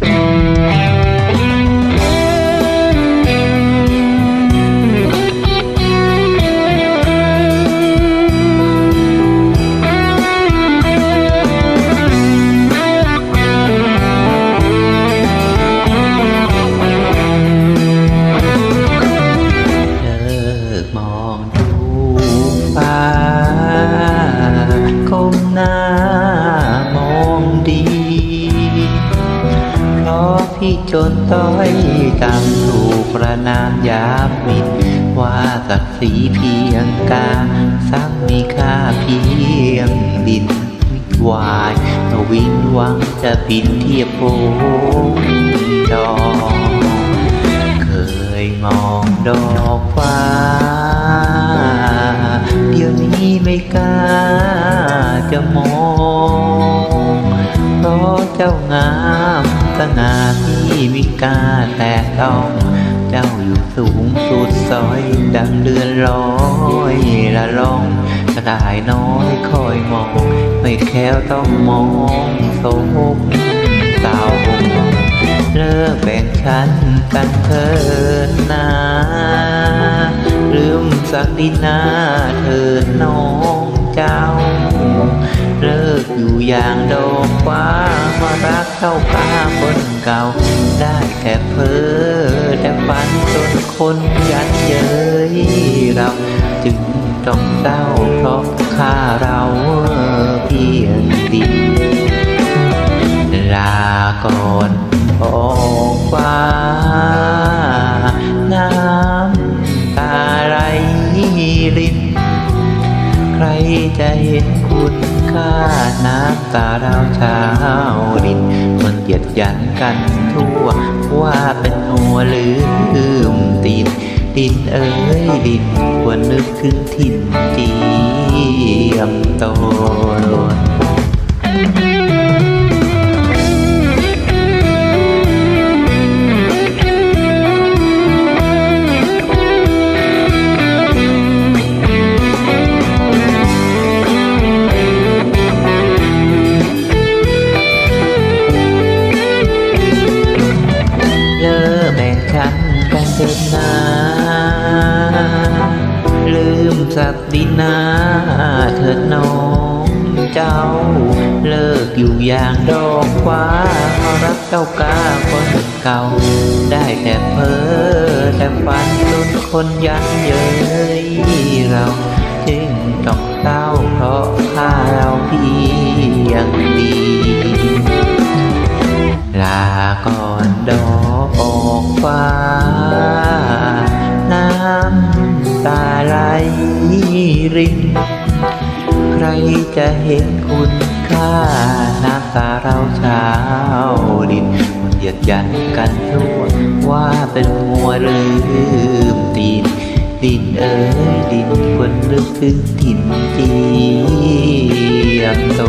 เลิกมองดูฟ้าก้มหน้า พี่จนต้อยต่ำถูกประนามยามหมินว่าศักดิ์ศรีเพียงกาซ้ำมีค่าเพียงดินวิวายวินหวังจะบินเทียบโพดอกเคยมองดอกฟ้า เดี๋ยวนี้ไม่กล้าจะมองเพราะเจ้างาม สง่าที่มิกล้าแต่ต้องเจ้าอยู่สูงสุดซอยดังเดือนลอยละล่องกระดายน้อยคอยมอง ไม่แค้วต้องมองโศกเศร้าเลิกแบ่งชั้นกันเถินนาลืมสักดินาเถิดน้องเจ้า อย่างดอกฟ้ามารักเข้าข้าคนเก่า ได้แค่เพ้อแต่ฝันจนคนยันเย้ยเรา จึงต้องเศร้าเพราะข้าเราเพียงดินลาก่อนออกฟ้า น้ำตาไหลริน ใครจะเห็นคุณ ค่าน้ำตาเราชาวดินคนเหยียดยันกันทั่ว ว่าเป็นหัวลืมดิน ดินเอ้ยดินควรนึกถึงถิ่นเจียมตน ตินาเถิดน้องเจ้า เลิกอยู่อย่างดอกฟ้ามารักเจ้ากาคนเก่า ได้แต่เพ้อแต่ฝันจนคนยันเย้ยเราจึงต้องเศร้าเพราะข้าเราเพียง ตาไหลริน ใครจะเห็นคุณค่าน้ำตาเราชาวดินมันเหยียดยันกันทั่วว่าเป็นมัวลืมตีน ดินเอ้ยดินควรนึกถึงถิ่นเจียมโต